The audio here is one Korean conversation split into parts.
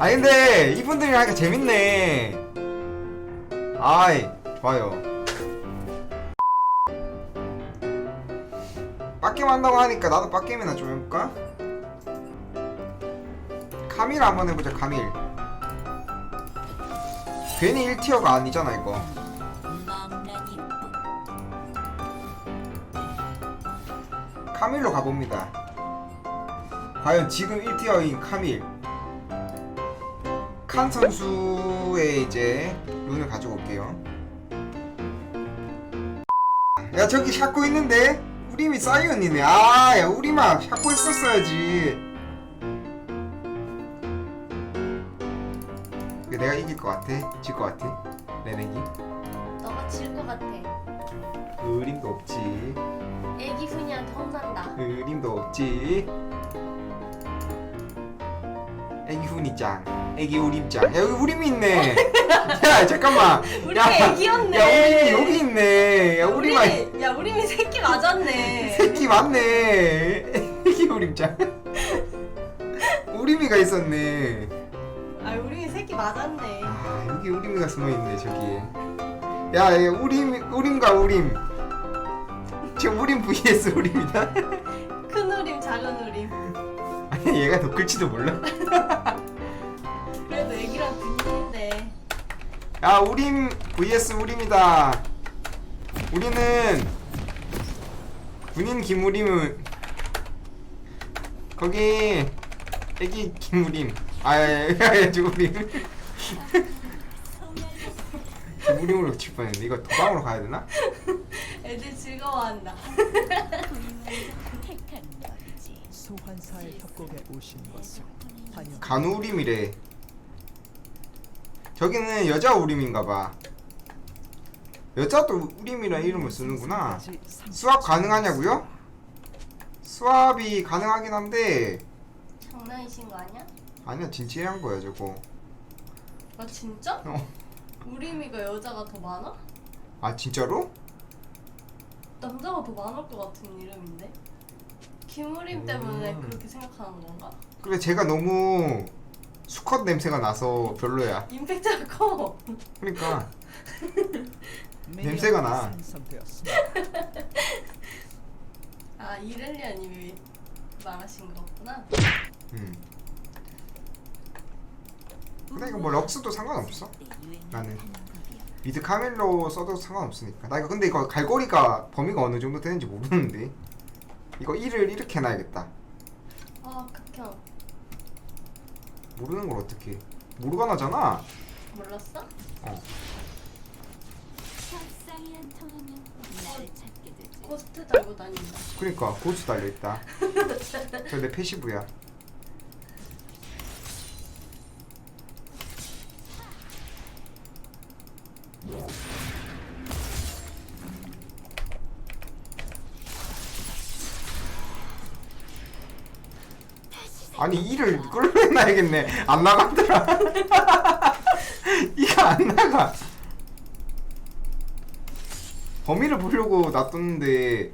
아 근데 이분들이랑 하니까 재밌네. 아이 좋아요. 빡게임 한다고 하니까 나도 빡게임이나 좀 해볼까? 카밀 한번 해보자 카밀. 괜히 1티어가 아니잖아 이거. 카밀로 가봅니다. 과연 지금 1티어인 카밀 칸 선수의 이제 룬을 가지고 올게요 야 저기 샤코 있는데? 우림이 사이언이네 아야 우림아 샤코 했었어야지 내가 이길 것 같아? 질 것 같아? 레넥이? 너가 질 것 같아. 의림도 없지 애기 훈이한테 혼난다. 의림도 없지 애기 훈이짱 애기 우림짱. 야 여기 우림이 있네. 야 잠깐만. 우리 야, 애기였네. 야 우림이 여기 있네. 야 우림아. 우리, 야 우림이 새끼 맞았네. 새끼 맞네. 애기 우림짱. 우림이가 있었네. 아 우림이 새끼 맞았네. 아 여기 우림이가 숨어있네 저기에 야, 야 우림 우림과 우림. 지금 우림 vs 우림이다. 큰 우림 작은 우림. 아니 얘가 더 클지도 몰라. 그래도 애기랑 분인데. 야 우림 vs 우림이다. 우리는 군인 김우림은 거기 애기 김우림. 아야야야 우림. 김우림으로 칠 뻔했는데 이거 도방으로 가야 되나? 애들 즐거워한다. 소환사의 협곡에 오신 것을 환영. 간우림이래 저기는 여자 우림인가봐 여자도 우림이라는 이름을 쓰는구나 수압 가능하냐고요? 수압이 가능하긴 한데 장난이신 거 아니야? 아니야 진지한 거야 저거 아 진짜? 어. 우림이가 여자가 더 많아? 아 진짜로? 남자가 더 많을 것 같은 이름인데. 김우림 때문에 음. 그렇게 생각하는 건가? 그래 제가 너무 수컷 냄새가 나서 별로야 임팩트가 커. 그러니까 냄새가 나. 아 이렐리아님이 말하신 거구나. 음. 근데 이거 뭐 럭스도 상관없어 나는 미드 카멜로 써도 상관없으니까 나 이거 근데 이거 갈고리가 범위가 어느 정도 되는지 모르는데 이거 1을 이렇게 해놔야겠다 아 극혐. 모르는 걸 어떻게 모르가나잖아 몰랐어? 어. 협상이 안 통하면 나를 찾게 되지. 코스트 달고 다닌다. 그러니까 고수 달려있다 저 내 패시브야 아니 이를 끌어내놔야겠네 안 나가더라 이거 안 나가 범위를 보려고 놔뒀는데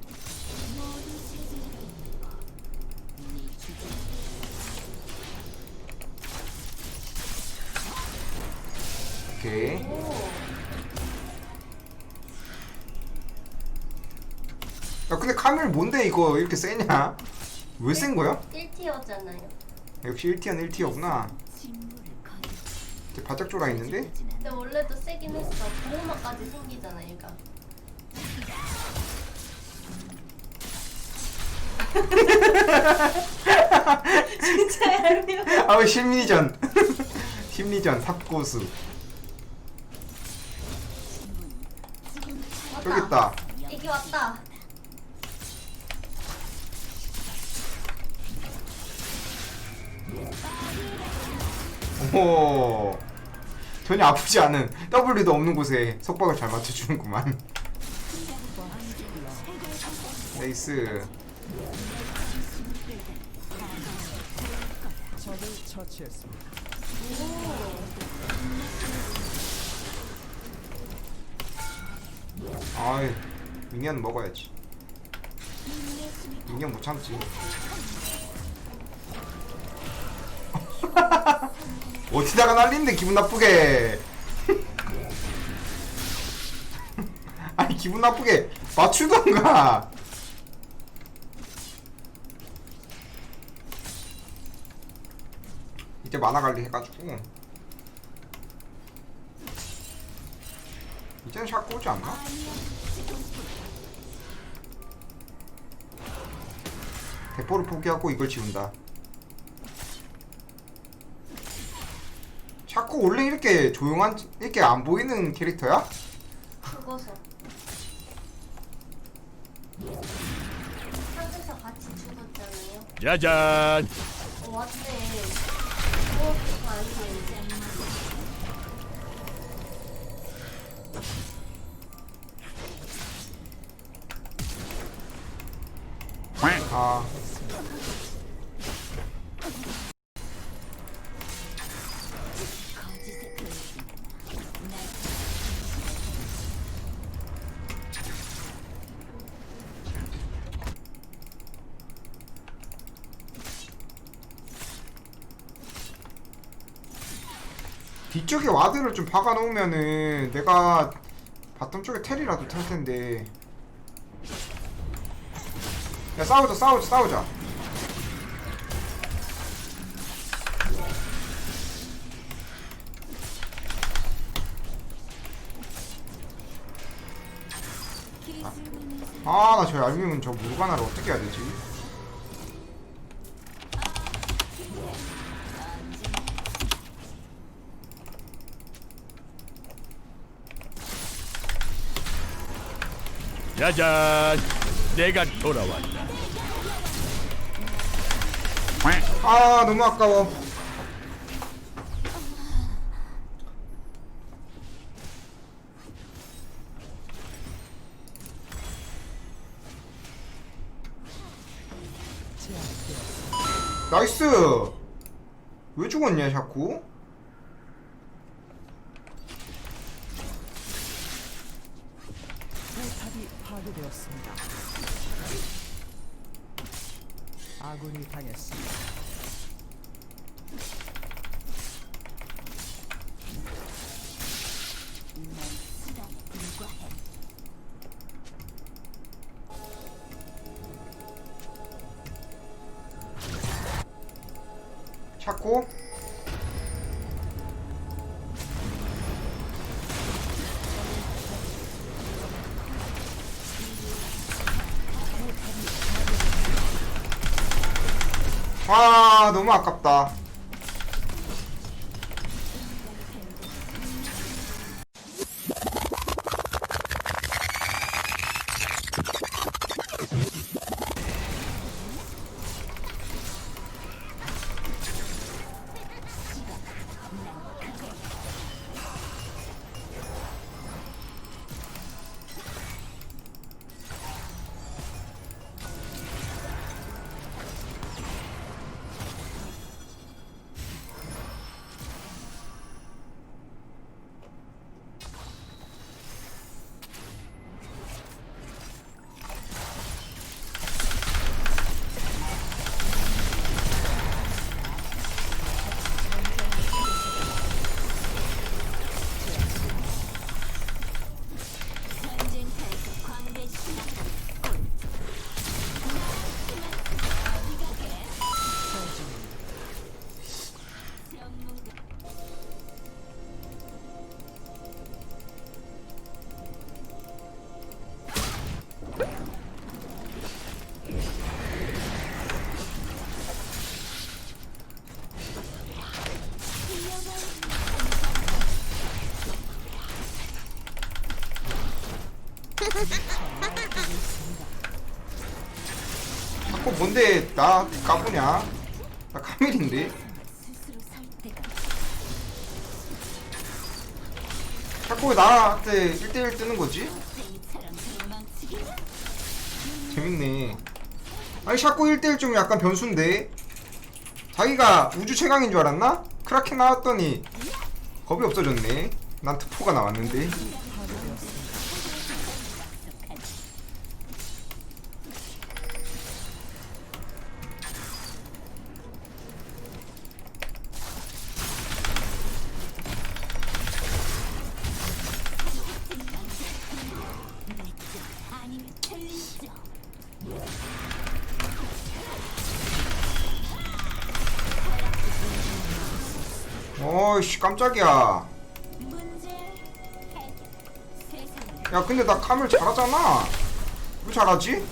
오케이 오. 야 근데 카밀 뭔데 이거 이렇게 세냐? 왜센 거야? 1티어잖아요. 역시 1티어는 1티어구나 직무를 거둬. 이제 바짝 졸아 있는데? 근데 원래도 세긴 했어. 보호막까지 생기잖아 얘가. 진짜 얄미워. 아왜 심리전 심리전 삽고수 여기 있다 애기 왔다. 오. 전혀 아프지 않은 W도 없는 곳에 속박을 잘 맞춰주는구만. 처치했습니다. 아이 미니언 먹어야지. 미니언 못 참지 어디다가 날리는데 기분 나쁘게. 아니 기분 나쁘게 맞추던가. 이제 만화 관리 해가지고. 이제는 샤크 오지 않나? 대포를 포기하고 이걸 지운다 샤크 원래 이렇게 조용한 이렇게 안 보이는 캐릭터야? 죽어서. 하늘에서 같이 죽었잖아요. 짜잔 어, 왔대. 어, 아니네. 아 뒤쪽에 와드를 좀 박아 놓으면은 내가 바텀 쪽에 텔이라도 탈 텐데. 야 싸우자 싸우자 싸우자. 기술만을 아나 저 얄미운 저 무르가나를 어떻게 해야 되지? 짜잔 내가 돌아왔다 아 너무 아까워. 나이스. 왜 죽었냐 자꾸? 불과해 찾고. 아 너무 아깝다. 뭔데 나 까부냐? 나 카밀인데? 자꾸 왜 나한테 1대1 뜨는 거지? 재밌네. 아니 샤코 1대1 좀 약간 변수인데? 자기가 우주 최강인 줄 알았나? 크라켄 나왔더니 겁이 없어졌네. 난 특포가 나왔는데. 깜짝이야. 야 근데 나 카멜 잘하잖아. 왜 잘하지?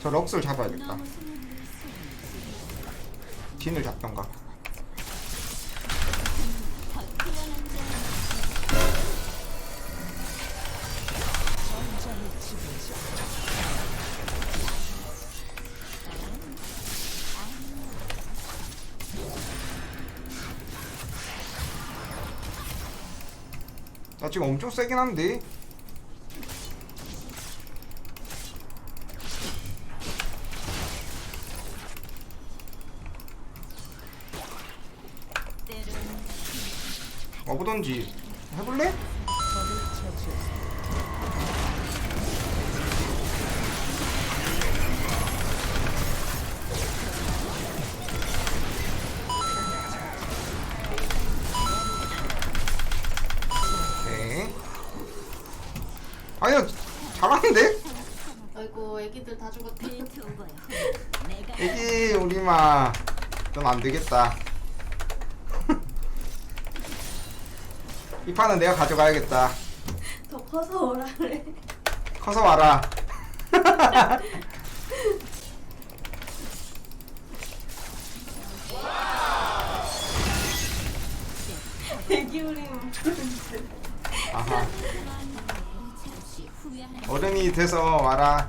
저 럭스를 잡아야겠다. 딘을 잡던가 나 지금 엄청 세긴 한데 와보던지 해볼래? 애기들 다 죽었대. 빌트오버야. 내가 애기 우리마 넌 안되겠다 이 판은 내가 가져가야겠다 더 커서 오라 그래. 커서 와라 애기. 아하 어른이 돼서 와라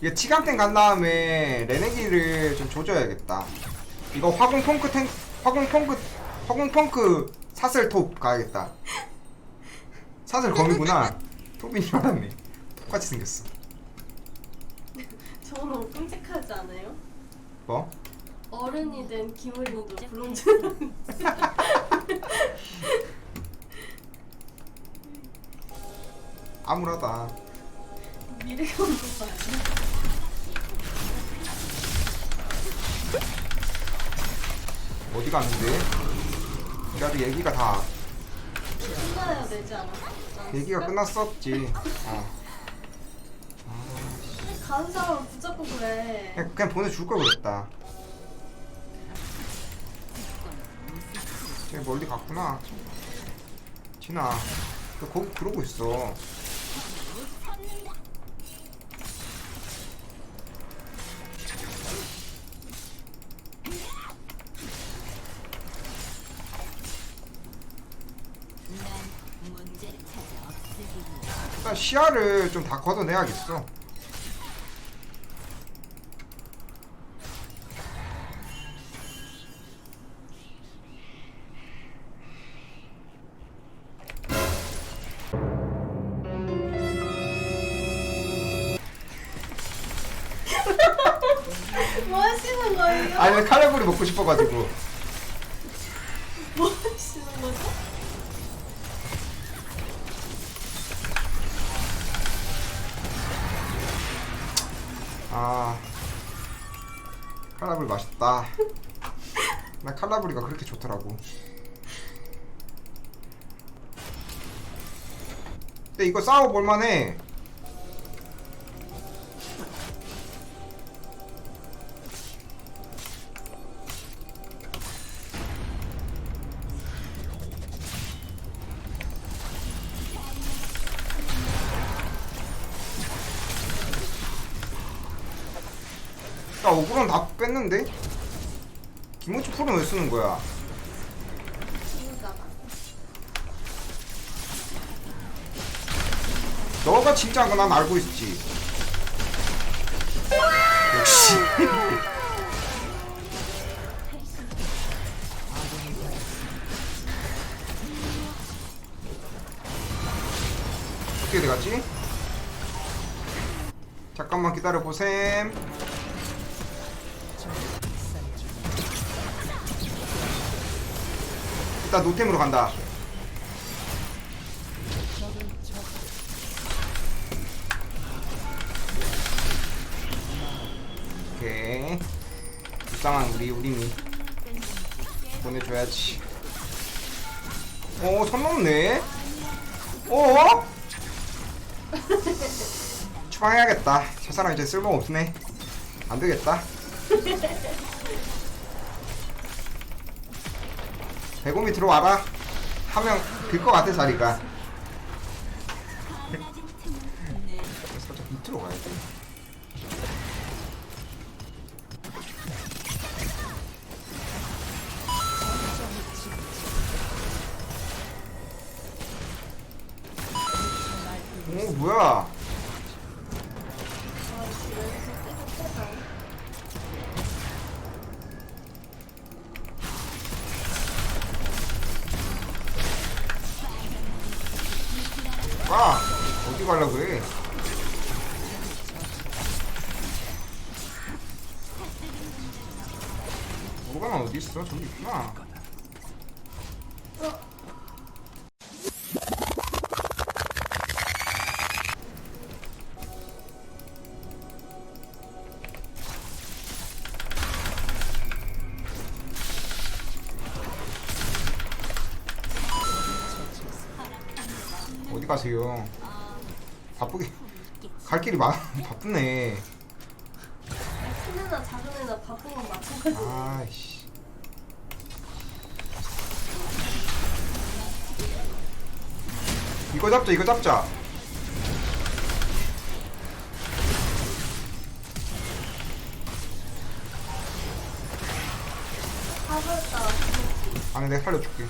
이게 치감탱 간 다음에 레네기를 좀 조져야겠다. 이거 화공 펑크 탱 화공 펑크 화공 펑크 사슬 톱 가야겠다. 사슬 검이구나. 톱인 줄 알았네. 똑같이 생겼어. 저거 너무 끔찍하지 않아요? 뭐? 어른이 된 기물이도 부름주는 암울하다 어디 갔는데? 아직 얘기가 다 끝나야 되지 않아? 얘기가 끝났었지 어. 가는 사람을 붙잡고 그래. 그냥, 그냥 보내줄 걸 그랬다 쟤 멀리 갔구나 진아 너 거기 그러고 있어 시야를 좀 다 걷어내야겠어 뭐 하시는 거예요? 아니 칼라불이 먹고 싶어가지고 나 칼라불이가 그렇게 좋더라고 근데 이거 싸워볼만해 나 오그론 다 뺐는데? 김호치 풀은 왜 쓰는 거야? 너가 진짜인 거난 알고 있지. 역시. 어떻게 돼갔지? 잠깐만 기다려 보셈. 일단 노템으로 간다. 오케이. 불쌍한 우리 우리미 보내줘야지. 오, 선 넘네. 어? 추방해야겠다. 저 사람 이제 쓸모 없네. 안 되겠다. 배곰이 들어와라 하면 bil 것 같아 자리가. 살짝 밑으로 가야 돼 오 뭐야 가세요 바쁘게 갈 길이 많 바쁘네 큰 애나 작은 애나 바쁜 건 마찬가지. 아이씨. 이거 잡자, 이거 잡자. 그렇지. 아니, 내가 살려줄게.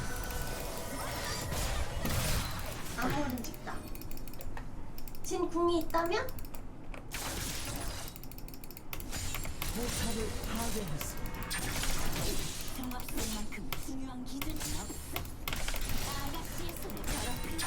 아무리 찍 다. 진 궁이 있다면? 포탑을 파괴했습니다. 정합될 만큼 중요한 기준은 없어. 아가씨의 손에 더럽히지.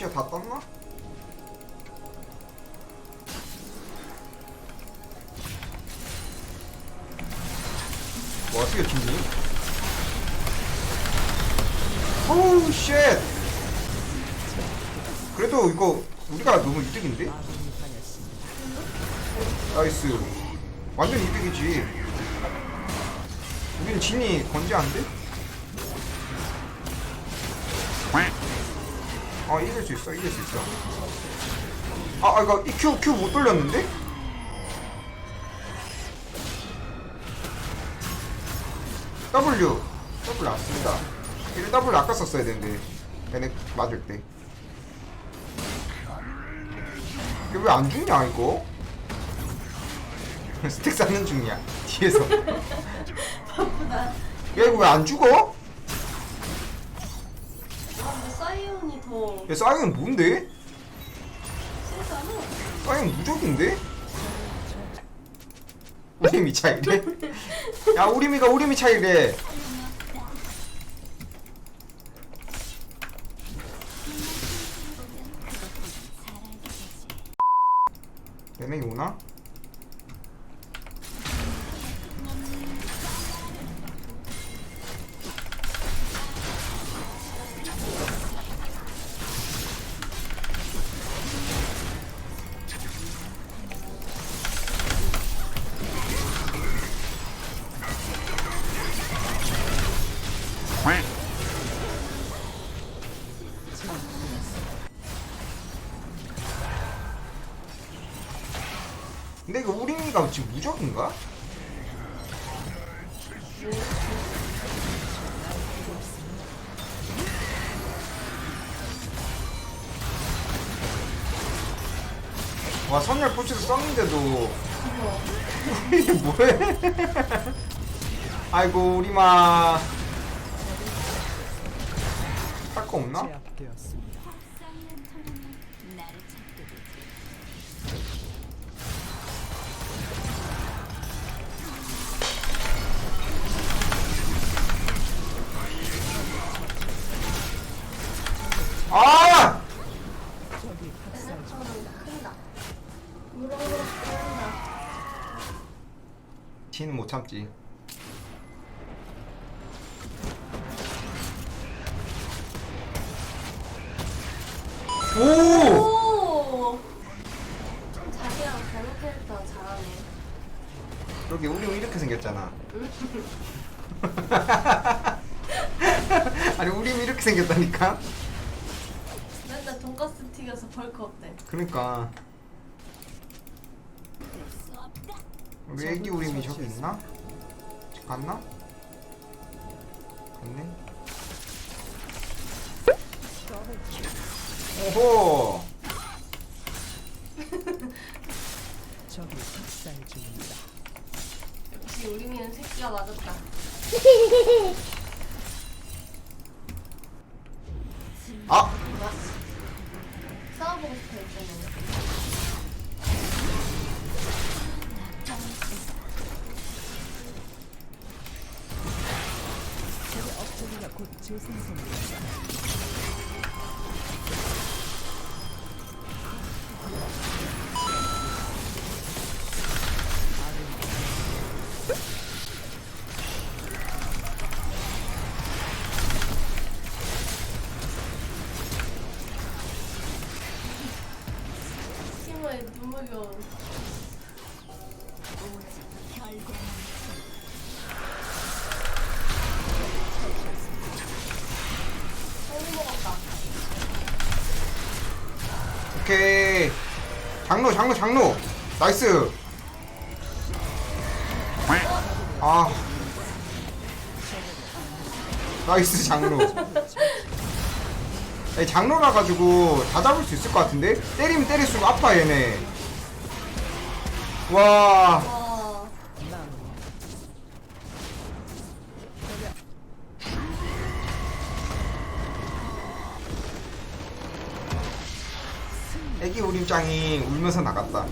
시야 다 떴나? 뭐 어떻게 죽니? 오우 쉣! 그래도 이거 우리가 너무 이득인데? 나이스 완전 이득이지 우린 진이 건재한데? 아 이길 수 있어 이길 수 있어 아 아, 이거 EQ Q 못 돌렸는데? W W 안 씁니다 1 W 아까 썼어야 되는데 얘네 맞을 때 이게 왜 안 죽냐 이거? 스택 쌓는 중이야 뒤에서 바쁘다. 야 이거 왜 안 죽어? 사이온이 더야 사이언 뭔데? 세잖아. 사이언 무적인데? 우리미 차이래? 야 우리미가 우리미 차이래 얘네 오나? 우리미가 지금 무적인가? 와 선열 포치도 썼는데도 이게 뭐해? 아이고 우리마 할 거 없나? 제압되었습니다. 아! 티는 못 참지. 오! 여기 우리 이렇게 생겼잖아. 음. 아니 우리 이렇게 생겼다니까. 맨날 돈가스 튀겨서 벌크 없대. 그러니까 수 없다. 우리 애기 우림이 저기 있나? 집 갔나? 갔네. 오호. 적이 학살 중입니다. 역시 우리는 새끼가 맞았다. 아 뭐? 싸워보고 싶어 했잖아요. 적의 업적이가 곧 재생성됩니다. 먹었다. 오케이. 장로 장로 장로. 나이스. 아. 나이스 장로. 야, 장로라 가지고 다 잡을 수 있을 것 같은데? 때리면 때릴수록 아파 얘네. 와. 와. 애기 우림짱이 울면서 나갔다.